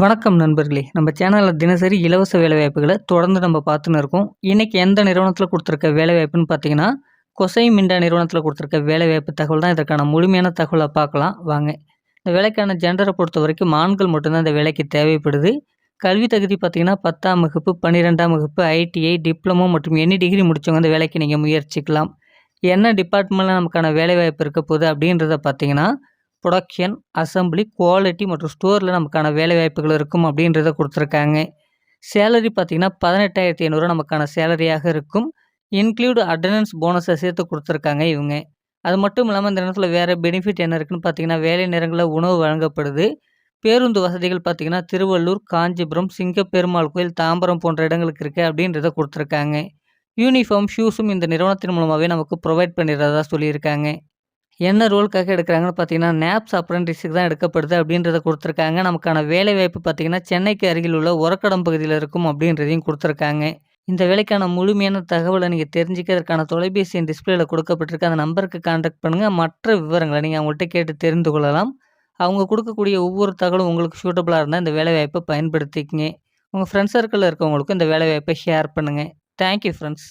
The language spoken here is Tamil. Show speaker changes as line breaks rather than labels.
வணக்கம் நண்பர்களே. நம்ம சேனலில் தினசரி இலவச வேலைவாய்ப்புகளை தொடர்ந்து நம்ம பார்த்துன்னு இருக்கோம். இன்றைக்கி எந்த நிறுவனத்தில் கொடுத்துருக்க வேலைவாய்ப்புன்னு பார்த்தீங்கன்னா கொசை மிண்டா நிறுவனத்தில் கொடுத்துருக்க வேலைவாய்ப்பு தகவல் தான் இதற்கான முழுமையான தகவலை பார்க்கலாம். வாங்க. இந்த வேலைக்கான ஜெண்டரை பொறுத்த வரைக்கும் ஆண்கள் மட்டும்தான் இந்த வேலைக்கு தேவைப்படுது. கல்வி தகுதி பார்த்தீங்கன்னா பத்தாம் வகுப்பு பன்னிரெண்டாம் வகுப்பு ஐடிஐ டிப்ளமோ மற்றும் எனி டிகிரி முடித்தவங்க அந்த வேலைக்கு நீங்கள் முயற்சிக்கலாம். என்ன டிபார்ட்மெண்ட்டில் நமக்கான வேலைவாய்ப்பு இருக்க போகுது அப்படின்றத பார்த்தீங்கன்னா ப்ரொடக்ஷன் அசம்பிளி குவாலிட்டி மற்றும் ஸ்டோரில் நமக்கான வேலைவாய்ப்புகள் இருக்கும் அப்படின்றத கொடுத்துருக்காங்க. சேலரி பார்த்திங்கன்னா பதினெட்டாயிரத்தி ஐநூறுரூவா நமக்கான சேலரியாக இருக்கும். இன்க்ளூடு அட்டண்டன்ஸ் போனஸை சேர்த்து கொடுத்துருக்காங்க இவங்க. அது மட்டும் இல்லாமல் இந்த நேரத்தில் வேறு பெனிஃபிட் என்ன இருக்குன்னு பார்த்தீங்கன்னா வேலை நேரங்களில் உணவு வழங்கப்படுது. பேருந்து வசதிகள் பார்த்திங்கன்னா திருவள்ளூர் காஞ்சிபுரம் சிங்கப்பெருமாள் கோயில் தாம்பரம் போன்ற இடங்களுக்கு இருக்குது அப்படின்றத கொடுத்துருக்காங்க. யூனிஃபார்ம் ஷூஸும் இந்த நிறுவனத்தின் மூலமாகவே நமக்கு ப்ரொவைட் பண்ணிடுறதா சொல்லியிருக்காங்க. என்ன ரோலுக்காக எடுக்கிறாங்கன்னு பார்த்தீங்கன்னா நேப்ஸ் அப்ரண்டிஸுக்கு தான் எடுக்கப்படுது அப்படின்றத கொடுத்துருக்காங்க. நமக்கான வேலைவாய்ப்பு பார்த்தீங்கன்னா சென்னைக்கு அருகில் உள்ள உரக்கடம் பகுதியில் இருக்கும் அப்படின்றதையும் கொடுத்துருக்காங்க. இந்த வேலைக்கான முழுமையான தகவலை நீங்கள் தெரிஞ்சுக்கிறதுக்கான தொலைபேசி எண் டிஸ்பிளேல கொடுக்கப்பட்டிருக்க. அந்த நம்பருக்கு கான்டாக்ட் பண்ணுங்கள் மற்ற விவரங்களை நீங்கள் அவங்கள்ட்ட கேட்டு தெரிந்து கொள்ளலாம். அவங்க கொடுக்கக்கூடிய ஒவ்வொரு தகவலும் உங்களுக்கு சூட்டபுளாக இருந்தால் இந்த வேலைவாய்ப்பை பயன்படுத்திக்கங்க. உங்கள் ஃப்ரெண்ட்ஸ் சர்க்கிளில் இருக்கவங்களுக்கும் இந்த வேலைவாய்ப்பை ஷேர் பண்ணுங்கள் தேங்க்யூ ஃப்ரெண்ட்ஸ்